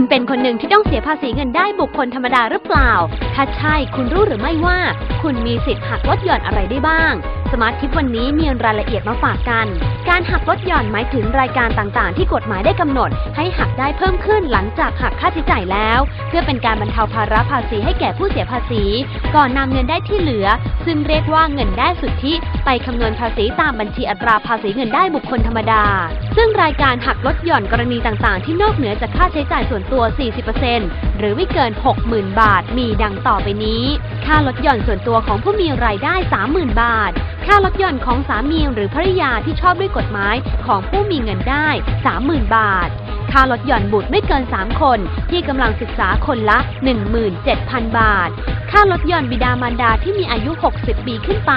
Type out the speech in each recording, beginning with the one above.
คุณเป็นคนหนึ่งที่ต้องเสียภาษีเงินได้บุคคลธรรมดาหรือเปล่า ถ้าใช่ คุณรู้หรือไม่ว่า คุณมีสิทธิ์หักลดหย่อนอะไรได้บ้าง สมาร์ททิปวันนี้มีรายละเอียดมาฝากกัน การหักลดหย่อนหมายถึงรายการต่างๆ ที่กฎหมายได้กำหนด ให้หักได้เพิ่มขึ้นหลังจากหักค่าใช้จ่ายแล้ว เพื่อเป็นการบรรเทาภาระภาษีให้แก่ผู้เสียภาษี ก่อนนำเงินได้ที่เหลือ ซึ่งเรียกว่าเงินได้สุทธิ ไปคำนวณภาษีตามบัญชีอัตราภาษีเงินได้บุคคลธรรมดาซึ่งรายการหักลดหย่อนกรณีต่างๆ ที่นอกเหนือจากค่าใช้จ่ายส่วนตัว 40%หรือไม่เกิน 60,000 บาท มีดังต่อไปนี้ ค่าลดหย่อนส่วนตัวของผู้มีรายได้ 30,000 บาท ค่าลดหย่อนของสามีหรือภริยาที่ชอบด้วยกฎหมายของผู้มีเงินได้ 30,000 บาท ค่าลดหย่อนบุตรไม่เกิน 3 คน ที่กำลังศึกษาคนละ 17,000 บาท ค่าลดหย่อนบิดามารดาที่มีอายุ 60 ปีขึ้นไป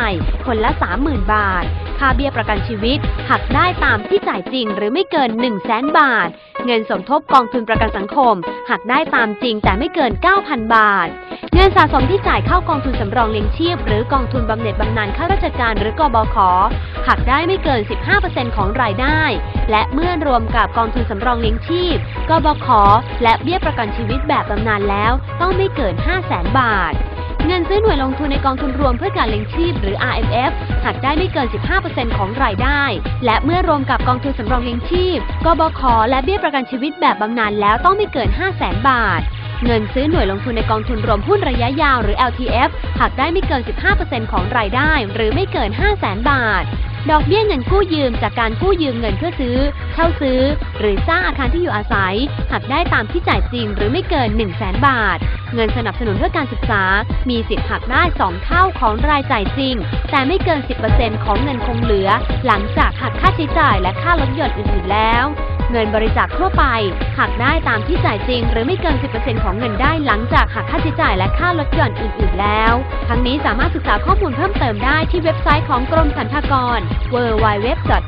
คนละ 30,000 บาท ค่าเบี้ยประกันชีวิต หักได้ตามที่จ่ายจริงหรือไม่เกิน 1 0 0 0 0แสนบาท เงินสมทบกองทุนประกันสังคม หักได้ตามจริงแต่ไม่เกิน 9,000 บาท เงินสะสมที่จ่ายเข้ากองทุนสำรองเลี้ยงชีพ หรือกองทุนบำเหน็จบำนาญข้าราชการหรือกบขหักได้ไม่เกิน 15%ของรายได้ และเมื่อรวมกับกองทุนสำรองเลี้ยงชีพกบขและเบี้ยประกันชีวิตแบบบำนาญแล้ว ต้องไม่เกิน 5 0 0 0 0 0 บาท เงินซื้อหน่วยลงทุนในกองทุนรวมเพื่อการเลี้ยงชีพหรือ RMF หักได้ไม่เกิน 15%ของรายได้ และเมื่อรวมกับกองทุนสำรองเลี้ยงชีพ กบข และเบี้ยประกันชีวิตแบบบำนาญแล้วต้องไม่เกิน 5 0 0 0 0 0 บาทเงินซื้อหน่วยลงทุนในกองทุนรวมหุ้นระยะยาวหรือ LTF หักได้ไม่เกิน 15%ของรายได้ หรือไม่เกิน 5 0 0 0 0 0 บาท ดอกเบี้ยเงินกู้ยืมจากการกู้ยืมเงินเพื่อซื้อ เช่าซื้อ หรือสร้างอาคารที่อยู่อาศัย หักได้ตามที่จ่ายจริงหรือไม่เกิน 1 0 0 0 0แบาท เงินสนับสนุนเพื่อการศึกษา มีสิทธิ์หักได้2เท่าของรายจ่ายจริง แต่ไม่เกิน 10%ของเงินคงเหลือ หลังจากหักค่าใช้จ่ายและค่าลดหย่อนอื่นๆแล้ว เงินบริจาคทั่วไป หักได้ตามที่จ่ายจริง หรือไม่เกิน 10%ของเงินได้หลังจากหักค่าใช้จ่ายและค่าลดหย่อนอื่น ๆ แล้ว ทั้งนี้สามารถศึกษาข้อมูลเพิ่มเติมได้ที่เว็บไซต์ของกรมสรรพากร www.rd.go.th